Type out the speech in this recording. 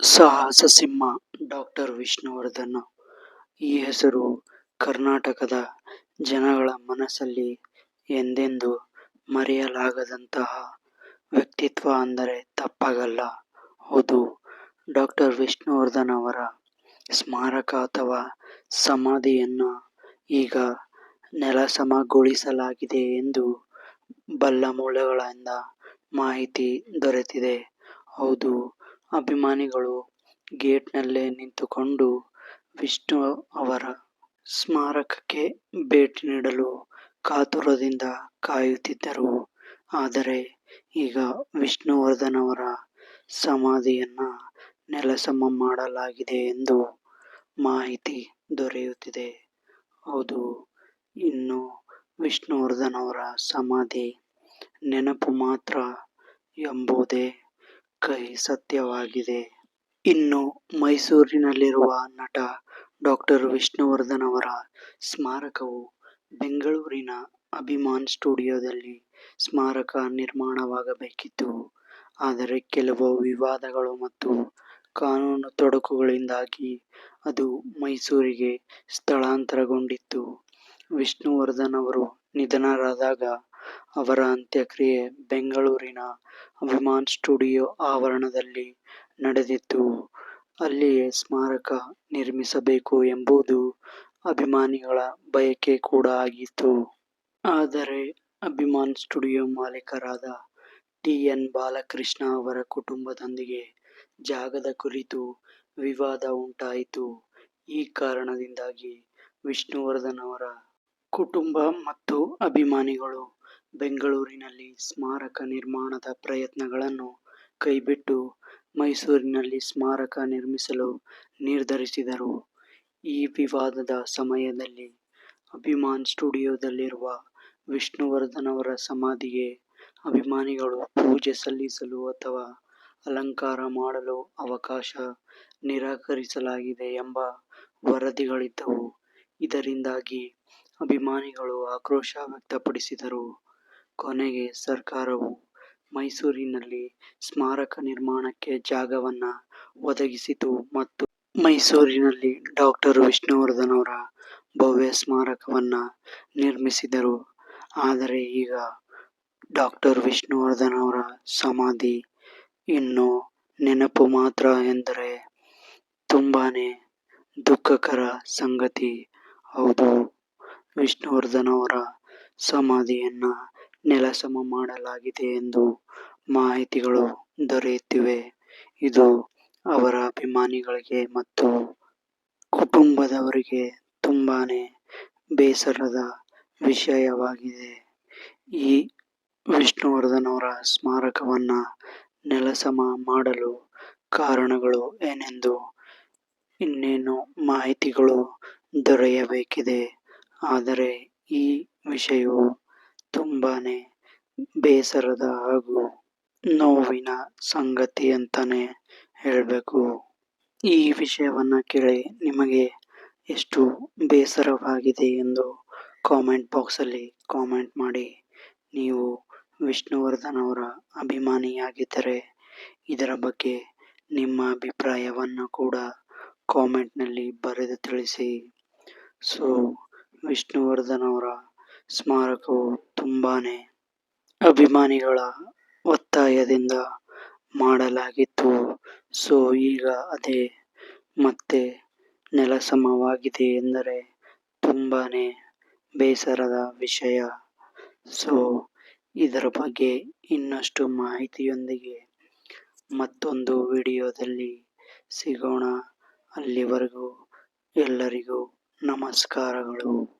ಸಾಹಸ ಸಿಂಹ ಡಾಕ್ಟರ್ ವಿಷ್ಣುವರ್ಧನ್ ಈ ಹೆಸರು ಕರ್ನಾಟಕದ ಜನಗಳ ಮನಸ್ಸಲ್ಲಿ ಎಂದೆಂದೂ ಮರೆಯಲಾಗದಂತಹ ವ್ಯಕ್ತಿತ್ವ ಅಂದರೆ ತಪ್ಪಾಗಲ್ಲ. ಹೌದು, ಡಾಕ್ಟರ್ ವಿಷ್ಣುವರ್ಧನ್ ಅವರ ಸ್ಮಾರಕ ಅಥವಾ ಸಮಾಧಿಯನ್ನು ಈಗ ನೆಲಸಮಗೊಳಿಸಲಾಗಿದೆ ಎಂದು ಬಲ್ಲ ಮೂಲಗಳಿಂದ ಮಾಹಿತಿ ದೊರೆತಿದೆ. ಹೌದು, ಅಭಿಮಾನಿಗಳು ಗೇಟ್ನಲ್ಲೇ ನಿಂತುಕೊಂಡು ವಿಷ್ಣು ಅವರ ಸ್ಮಾರಕಕ್ಕೆ ಭೇಟಿ ನೀಡಲು ಕಾತುರದಿಂದ ಕಾಯುತ್ತಿದ್ದರು. ಆದರೆ ಈಗ ವಿಷ್ಣುವರ್ಧನ್ ಅವರ ಸಮಾಧಿಯನ್ನ ನೆಲಸಮ ಮಾಡಲಾಗಿದೆ ಎಂದು ಮಾಹಿತಿ ದೊರೆಯುತ್ತಿದೆ. ಹೌದು, ಇನ್ನು ವಿಷ್ಣುವರ್ಧನ್ ಅವರ ಸಮಾಧಿ ನೆನಪು ಮಾತ್ರ ಎಂಬುದೇ ಕಹಿ ಸತ್ಯವಾಗಿದೆ. ಇನ್ನು ಮೈಸೂರಿನಲ್ಲಿರುವ ನಟ ಡಾಕ್ಟರ್ ವಿಷ್ಣುವರ್ಧನ್ ಅವರ ಸ್ಮಾರಕವು ಬೆಂಗಳೂರಿನ ಅಭಿಮಾನ್ ಸ್ಟುಡಿಯೋದಲ್ಲಿ ಸ್ಮಾರಕ ನಿರ್ಮಾಣವಾಗಬೇಕಿತ್ತು. ಆದರೆ ಕೆಲವು ವಿವಾದಗಳು ಮತ್ತು ಕಾನೂನು ತೊಡಕುಗಳಿಂದಾಗಿ ಅದು ಮೈಸೂರಿಗೆ ಸ್ಥಳಾಂತರಗೊಂಡಿತ್ತು. ವಿಷ್ಣುವರ್ಧನ್ ಅವರು ನಿಧನರಾದಾಗ ಅವರ ಅಂತ್ಯಕ್ರಿಯೆ ಬೆಂಗಳೂರಿನ ಅಭಿಮಾನ್ ಸ್ಟುಡಿಯೋ ಆವರಣದಲ್ಲಿ ನಡೆದಿತ್ತು. ಅಲ್ಲಿಯೇ ಸ್ಮಾರಕ ನಿರ್ಮಿಸಬೇಕು ಎಂಬುದು ಅಭಿಮಾನಿಗಳ ಬಯಕೆ ಕೂಡ ಆಗಿತ್ತು. ಆದರೆ ಅಭಿಮಾನ್ ಸ್ಟುಡಿಯೋ ಮಾಲೀಕರಾದ ಟಿ. ಎನ್. ಬಾಲಕೃಷ್ಣ ಅವರ ಕುಟುಂಬದೊಂದಿಗೆ ಜಾಗದ ಕುರಿತು ವಿವಾದ ಉಂಟಾಯಿತು. ಈ ಕಾರಣದಿಂದಾಗಿ ವಿಷ್ಣುವರ್ಧನ್ ಅವರ ಕುಟುಂಬ ಮತ್ತು ಅಭಿಮಾನಿಗಳು ಬೆಂಗಳೂರಿನಲ್ಲಿ ಸ್ಮಾರಕ ನಿರ್ಮಾಣದ ಪ್ರಯತ್ನಗಳನ್ನು ಕೈಬಿಟ್ಟು ಮೈಸೂರಿನಲ್ಲಿ ಸ್ಮಾರಕ ನಿರ್ಮಿಸಲು ನಿರ್ಧರಿಸಿದರು. ಈ ವಿವಾದದ ಸಮಯದಲ್ಲಿ ಅಭಿಮಾನ್ ಸ್ಟುಡಿಯೋದಲ್ಲಿರುವ ವಿಷ್ಣುವರ್ಧನ್ ಅವರ ಸಮಾಧಿಗೆ ಅಭಿಮಾನಿಗಳು ಪೂಜೆ ಸಲ್ಲಿಸಲು ಅಥವಾ ಅಲಂಕಾರ ಮಾಡಲು ಅವಕಾಶ ನಿರಾಕರಿಸಲಾಗಿದೆ ಎಂಬ ವರದಿಗಳಿದ್ದವು. ಇದರಿಂದಾಗಿ ಅಭಿಮಾನಿಗಳು ಆಕ್ರೋಶ ವ್ಯಕ್ತಪಡಿಸಿದರು. ಕೊನೆಗೆ ಸರ್ಕಾರವು ಮೈಸೂರಿನಲ್ಲಿ ಸ್ಮಾರಕ ನಿರ್ಮಾಣಕ್ಕೆ ಜಾಗವನ್ನ ಒದಗಿಸಿತು ಮತ್ತು ಮೈಸೂರಿನಲ್ಲಿ ಡಾಕ್ಟರ್ ವಿಷ್ಣುವರ್ಧನ್ ಅವರ ಭವ್ಯ ಸ್ಮಾರಕವನ್ನ ನಿರ್ಮಿಸಿದರು. ಆದರೆ ಈಗ ಡಾಕ್ಟರ್ ವಿಷ್ಣುವರ್ಧನ್ ಅವರ ಸಮಾಧಿ ಇನ್ನು ನೆನಪು ಮಾತ್ರ ಎಂದರೆ ತುಂಬಾನೇ ದುಃಖಕರ ಸಂಗತಿ. ಹೌದು, ವಿಷ್ಣುವರ್ಧನ್ ಅವರ ಸಮಾಧಿಯನ್ನ ನೆಲಸಮ ಮಾಡಲಾಗಿದೆ ಎಂದು ಮಾಹಿತಿಗಳು ದೊರೆಯುತ್ತಿವೆ. ಇದು ಅವರ ಅಭಿಮಾನಿಗಳಿಗೆ ಮತ್ತು ಕುಟುಂಬದವರಿಗೆ ತುಂಬಾನೇ ಬೇಸರದ ವಿಷಯವಾಗಿದೆ. ಈ ವಿಷ್ಣುವರ್ಧನ್ ಅವರ ಸ್ಮಾರಕವನ್ನ ನೆಲಸಮ ಮಾಡಲು ಕಾರಣಗಳು ಏನೆಂದು ಇನ್ನೇನು ಮಾಹಿತಿಗಳು ದೊರೆಯಬೇಕಿದೆ. ಆದರೆ ಈ ವಿಷಯವು ತುಂಬಾನೇ ಬೇಸರದ ಹಾಗೂ ನೋವಿನ ಸಂಗತಿ ಅಂತಾನೆ ಹೇಳಬೇಕು ಈ ವಿಷಯವನ್ನ ಕೇಳಿ ನಿಮಗೆ ಎಷ್ಟು ಬೇಸರವಾಗಿದೆ ಎಂದು ಕಾಮೆಂಟ್ ಬಾಕ್ಸಲ್ಲಿ ಕಾಮೆಂಟ್ ಮಾಡಿ. ನೀವು ವಿಷ್ಣುವರ್ಧನ್ ಅವರ ಅಭಿಮಾನಿಯಾಗಿದ್ದರೆ ಇದರ ಬಗ್ಗೆ ನಿಮ್ಮ ಅಭಿಪ್ರಾಯವನ್ನು ಕೂಡ ಕಾಮೆಂಟ್ನಲ್ಲಿ ಬರೆದು ತಿಳಿಸಿ. ಸೊ ವಿಷ್ಣುವರ್ಧನ್ ಅವರ ಸ್ಮಾರಕವು ತುಂಬಾನೇ ಅಭಿಮಾನಿಗಳ ಒತ್ತಾಯದಿಂದ ಮಾಡಲಾಗಿತ್ತು. ಸೊ, ಈಗ ಅದೇ ಮತ್ತೆ ನೆಲಸಮವಾಗಿದೆ ಎಂದರೆ ತುಂಬಾನೇ ಬೇಸರದ ವಿಷಯ. ಸೊ, ಇದರ ಬಗ್ಗೆ ಇನ್ನಷ್ಟು ಮಾಹಿತಿಯೊಂದಿಗೆ ಮತ್ತೊಂದು ವಿಡಿಯೋದಲ್ಲಿ ಸಿಗೋಣ. ಅಲ್ಲಿವರೆಗೂ ಎಲ್ಲರಿಗೂ ನಮಸ್ಕಾರಗಳು.